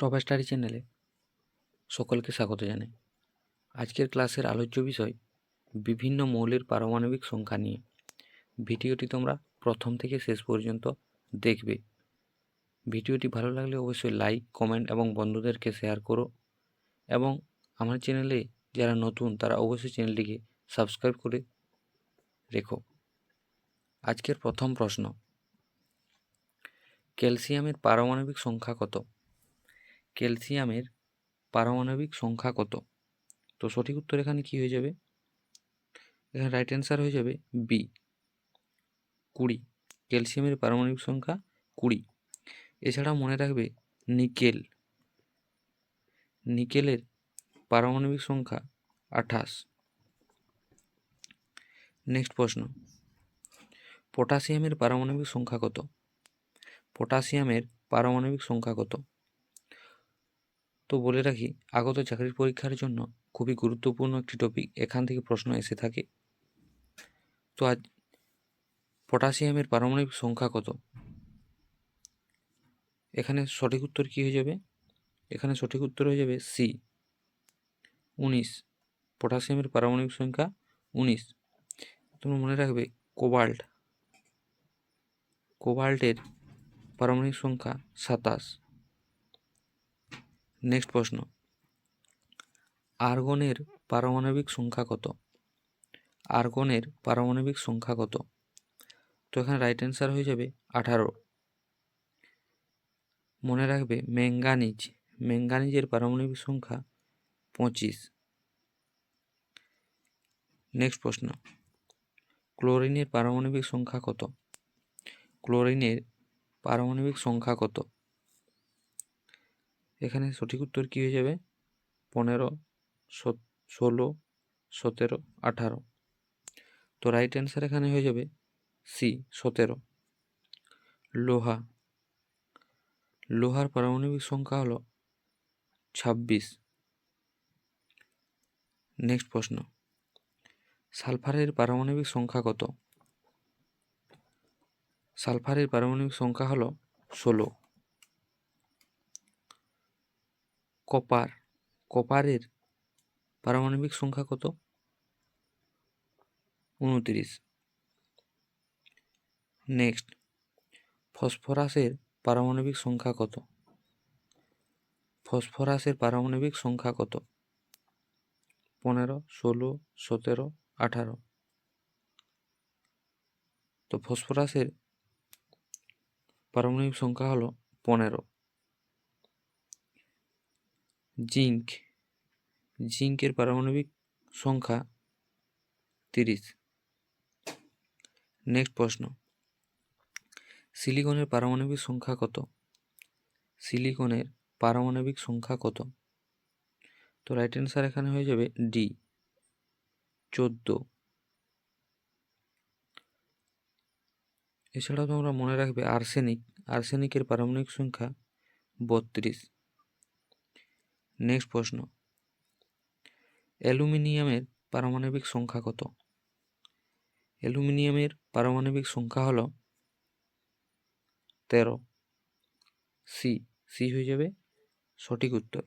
Top study চ্যানেলে সকলকে স্বাগত জানাই। আজকের ক্লাসের আলোচ্য বিষয়, বিভিন্ন মৌলের পারমাণবিক সংখ্যা নিয়ে। ভিডিওটি তোমরা প্রথম থেকে শেষ পর্যন্ত দেখবে। ভিডিওটি ভালো লাগলে অবশ্যই লাইক, কমেন্ট এবং বন্ধুদেরকে শেয়ার করো এবং আমার চ্যানেলে যারা নতুন, তারা অবশ্যই চ্যানেলটিকে সাবস্ক্রাইব করে রেখো। আজকের প্রথম প্রশ্ন, ক্যালসিয়ামের পারমাণবিক সংখ্যা কত? ক্যালসিয়ামের পারমাণবিক সংখ্যা কত? তো সঠিক উত্তর এখানে কি হয়ে যাবে? এখানে রাইট অ্যান্সার হয়ে যাবে বি কুড়ি। ক্যালসিয়ামের পারমাণবিক সংখ্যা কুড়ি। এছাড়া মনে রাখবে নিকেল। নিকেলের পারমাণবিক সংখ্যা আঠাশ। নেক্সট প্রশ্ন। পটাশিয়ামের পারমাণবিক সংখ্যা কত? পটাশিয়ামের পারমাণবিক সংখ্যা কত? তো বলে রাখি, আগত চাকরির পরীক্ষার জন্য খুবই গুরুত্বপূর্ণ একটি টপিক এখান থেকে প্রশ্ন এসে থাকে। তো আজ পটাশিয়ামের পারমাণবিক সংখ্যা কত? এখানে সঠিক উত্তর কী হয়ে যাবে? এখানে সঠিক উত্তর হয়ে যাবে সি উনিশ। পটাশিয়ামের পারমাণবিক সংখ্যা উনিশ। তোমরা মনে রাখবে, কোবাল্ট। কোবাল্টের পারমাণবিক সংখ্যা সাতাশ। নেক্সট প্রশ্ন। আর্গনের পারমাণবিক সংখ্যা কত? আর্গনের পারমাণবিক সংখ্যা কত? তো এখানে রাইট অ্যান্সার হয়ে যাবে আঠারো। মনে রাখবে ম্যাঙ্গানিজ, ম্যাঙ্গানিজের পারমাণবিক সংখ্যা পঁচিশ। নেক্সট প্রশ্ন। ক্লোরিনের পারমাণবিক সংখ্যা কত? ক্লোরিনের পারমাণবিক সংখ্যা কত? এখানে সঠিক উত্তর কী হয়ে যাবে? পনেরো ষোলো, সতেরো, আঠারো। তো রাইট অ্যান্সার এখানে হয়ে যাবে সি সতেরো। লোহা। লোহার পারমাণবিক সংখ্যা হলো ছাব্বিশ। নেক্সট প্রশ্ন। সালফারের পারমাণবিক সংখ্যা কত? সালফারের পারমাণবিক সংখ্যা হলো ষোলো। কপার, কপারের পারমাণবিক সংখ্যা কত? উনত্রিশ। নেক্সট, ফসফরাসের পারমাণবিক সংখ্যা কত? ফসফরাসের পারমাণবিক সংখ্যা কত? পনেরো, ষোলো, সতেরো, আঠারো। তো ফসফরাসের পারমাণবিক সংখ্যা হলো পনেরো। জিঙ্ক, জিঙ্কের পারমাণবিক সংখ্যা তিরিশ। নেক্সট প্রশ্ন। সিলিকনের পারমাণবিক সংখ্যা কত? সিলিকনের পারমাণবিক সংখ্যা কত? তো রাইট অ্যান্সার এখানে হয়ে যাবে ডি চোদ্দ। এছাড়াও তোমরা মনে রাখবে আর্সেনিক আর্সেনিকের পারমাণবিক সংখ্যা বত্রিশ। নেক্সট প্রশ্ন। অ্যালুমিনিয়ামের পারমাণবিক সংখ্যা কত? অ্যালুমিনিয়ামের পারমাণবিক সংখ্যা হলো তেরো। সি সি হয়ে যাবে সঠিক উত্তর।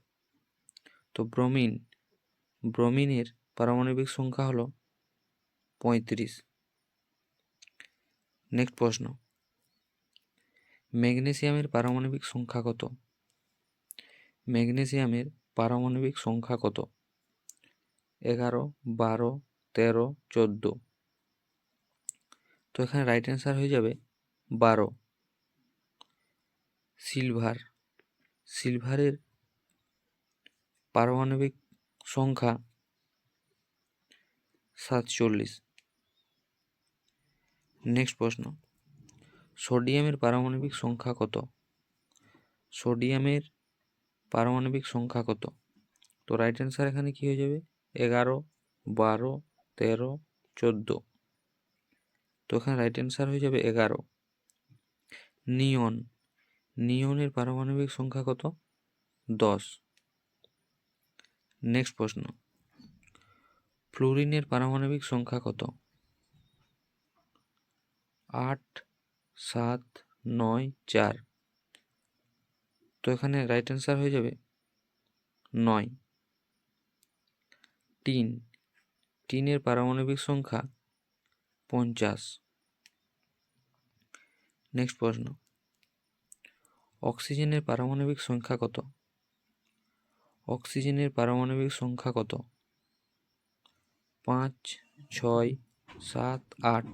তো ব্রোমিন, ব্রোমিনের পারমাণবিক সংখ্যা হলো পঁয়ত্রিশ। নেক্সট প্রশ্ন। ম্যাগনেসিয়ামের পারমাণবিক সংখ্যা কত? ম্যাগনেসিয়ামের পারমাণবিক সংখ্যা কত? এগারো, বারো, তেরো, চোদ্দ। তো এখানে রাইট অ্যান্সার হয়ে যাবে বারো। সিলভার সিলভারের পারমাণবিক সংখ্যা সাতচল্লিশ। নেক্সট প্রশ্ন সোডিয়ামের পারমাণবিক সংখ্যা কত? সোডিয়ামের পারমাণবিক সংখ্যা কত? তো রাইট অ্যান্সার এখানে কী হয়ে যাবে? এগারো, বারো, তেরো, চোদ্দ। তো এখানে রাইট অ্যান্সার হয়ে যাবে এগারো। নিয়ন। নিয়নের পারমাণবিক সংখ্যা কত? দশ। নেক্সট প্রশ্ন। ফ্লোরিনের পারমাণবিক সংখ্যা কত? আট, সাত, নয়, চার। তো এখানে রাইট অ্যান্সার হয়ে যাবে নয়। টিন টিনের পারমাণবিক সংখ্যা পঞ্চাশ। নেক্সট প্রশ্ন। অক্সিজেনের পারমাণবিক সংখ্যা কত? অক্সিজেনের পারমাণবিক সংখ্যা কত? পাঁচ, ছয়, সাত, আট।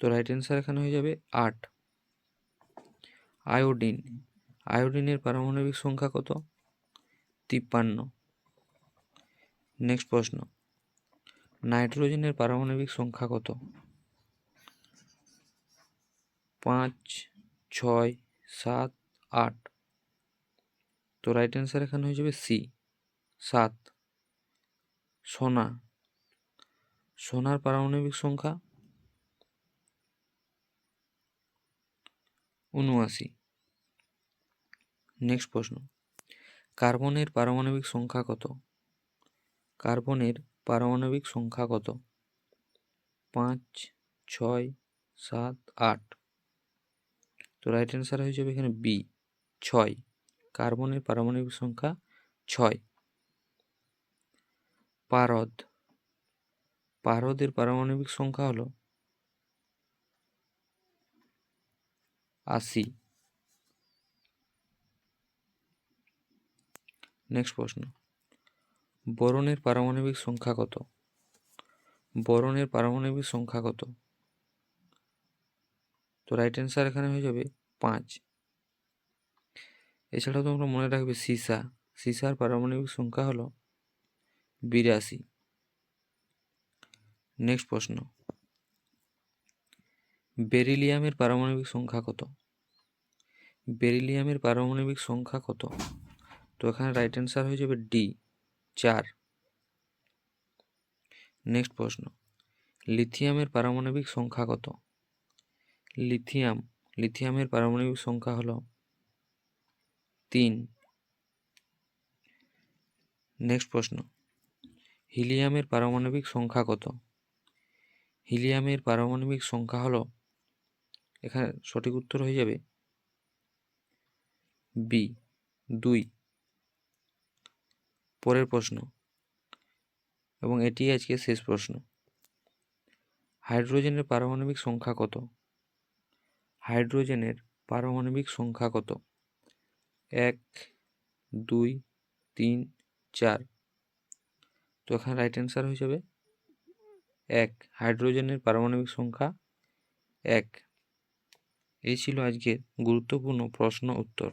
তো রাইট অ্যান্সার এখানে হয়ে যাবে আট। আয়োডিন। আয়োডিনের পারমাণবিক সংখ্যা কত? তিপ্পান্ন। নেক্সট প্রশ্ন। নাইট্রোজেনের পারমাণবিক সংখ্যা কত? পাঁচ, ছয়, সাত, আট। তো রাইট অ্যান্সার এখানে হয়ে যাবে সি। সাত। সোনা। সোনার পারমাণবিক সংখ্যা উনআশি নেক্সট প্রশ্ন। কার্বনের পারমাণবিক সংখ্যা কত? কার্বনের পারমাণবিক সংখ্যা কত? পাঁচ, ছয়, সাত, আট। তো রাইট অ্যান্সার হয়ে যাবে এখানে বি ছয়। কার্বনের পারমাণবিক সংখ্যা ছয়। পারদ। পারদের পারমাণবিক সংখ্যা হলো আশি নেক্সট প্রশ্ন। বরণের পারমাণবিক সংখ্যা কত? বরণের পারমাণবিক সংখ্যা কত? তো রাইট অ্যান্সার এখানে হয়ে যাবে পাঁচ। এছাড়াও তোমরা মনে রাখবে সীসা। সীসার পারমাণবিক সংখ্যা হলো বিরাশি। নেক্সট প্রশ্ন। বেরিলিয়ামের পারমাণবিক সংখ্যা কত? বেরিলিয়ামের পারমাণবিক সংখ্যা কত? তো এখানে রাইট অ্যান্সার হয়ে যাবে ডি চার। নেক্সট প্রশ্ন লিথিয়ামের পারমাণবিক সংখ্যা কত? লিথিয়াম লিথিয়ামের পারমাণবিক সংখ্যা হলো তিন। নেক্সট প্রশ্ন হিলিয়ামের পারমাণবিক সংখ্যা কত? হিলিয়ামের পারমাণবিক সংখ্যা হলো এখানে সঠিক উত্তর হয়ে যাবে বি দুই। পরের প্রশ্ন। এবং এটি আজকে শেষ প্রশ্ন। হাইড্রোজেনের পারমাণবিক সংখ্যা কত? হাইড্রোজেনের পারমাণবিক সংখ্যা কত? এক, দুই, তিন, চার। তো এখানে রাইট অ্যান্সার হয়ে যাবে। এক, হাইড্রোজেনের পারমাণবিক সংখ্যা। এক এই ছিল আজকের গুরুত্বপূর্ণ প্রশ্ন উত্তর।